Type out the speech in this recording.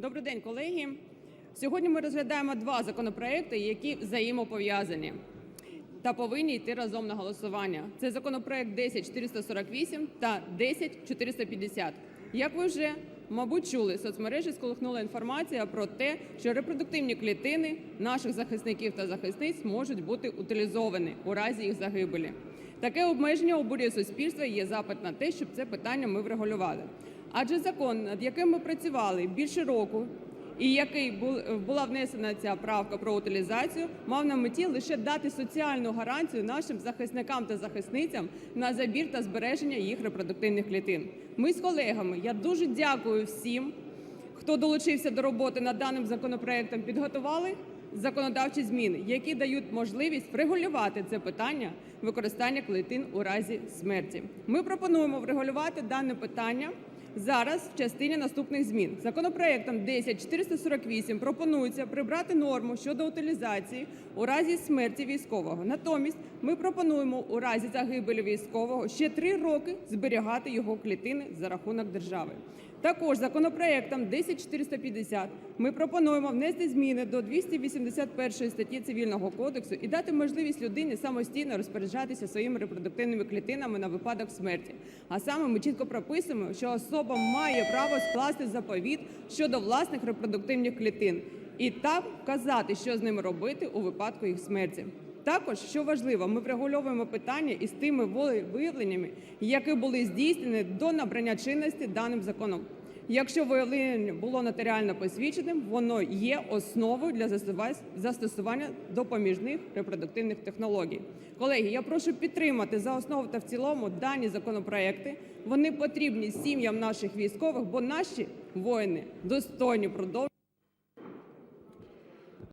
Добрий день, колеги. Сьогодні ми розглядаємо два законопроекти, які взаємопов'язані та повинні йти разом на голосування. Це законопроект 10448 та 10450. Як ви вже, мабуть, чули, соцмережі сколихнула інформація про те, що репродуктивні клітини наших захисників та захисниць можуть бути утилізовані у разі їх загибелі. Таке обмеження обурює суспільство і є запит на те, щоб це питання ми врегулювали. Адже закон, над яким ми працювали більше року, і який була внесена ця правка про утилізацію, мав на меті лише дати соціальну гарантію нашим захисникам та захисницям на забір та збереження їх репродуктивних клітин. Ми з колегами, я дуже дякую всім, хто долучився до роботи над даним законопроектом, підготували законодавчі зміни, які дають можливість врегулювати це питання використання клітин у разі смерті. Ми пропонуємо врегулювати дане питання зараз в частині наступних змін. Законопроектом 10448 пропонується прибрати норму щодо утилізації у разі смерті військового. Натомість ми пропонуємо у разі загибелі військового ще три роки зберігати його клітини за рахунок держави. Також законопроектом 10450 ми пропонуємо внести зміни до 281 статті Цивільного кодексу і дати можливість людині самостійно розпоряджатися своїми репродуктивними клітинами на випадок смерті. А саме ми чітко прописуємо, що особа має право скласти заповіт щодо власних репродуктивних клітин і так вказати, що з ними робити у випадку їх смерті. Також, що важливо, ми врегульовуємо питання із тими волевиявленнями, які були здійснені до набрання чинності даним законом. Якщо виявлення було нотаріально посвідченим, воно є основою для застосування допоміжних репродуктивних технологій. Колеги, я прошу підтримати за основу та в цілому дані законопроекти. Вони потрібні сім'ям наших військових, бо наші воїни достойні продовжувати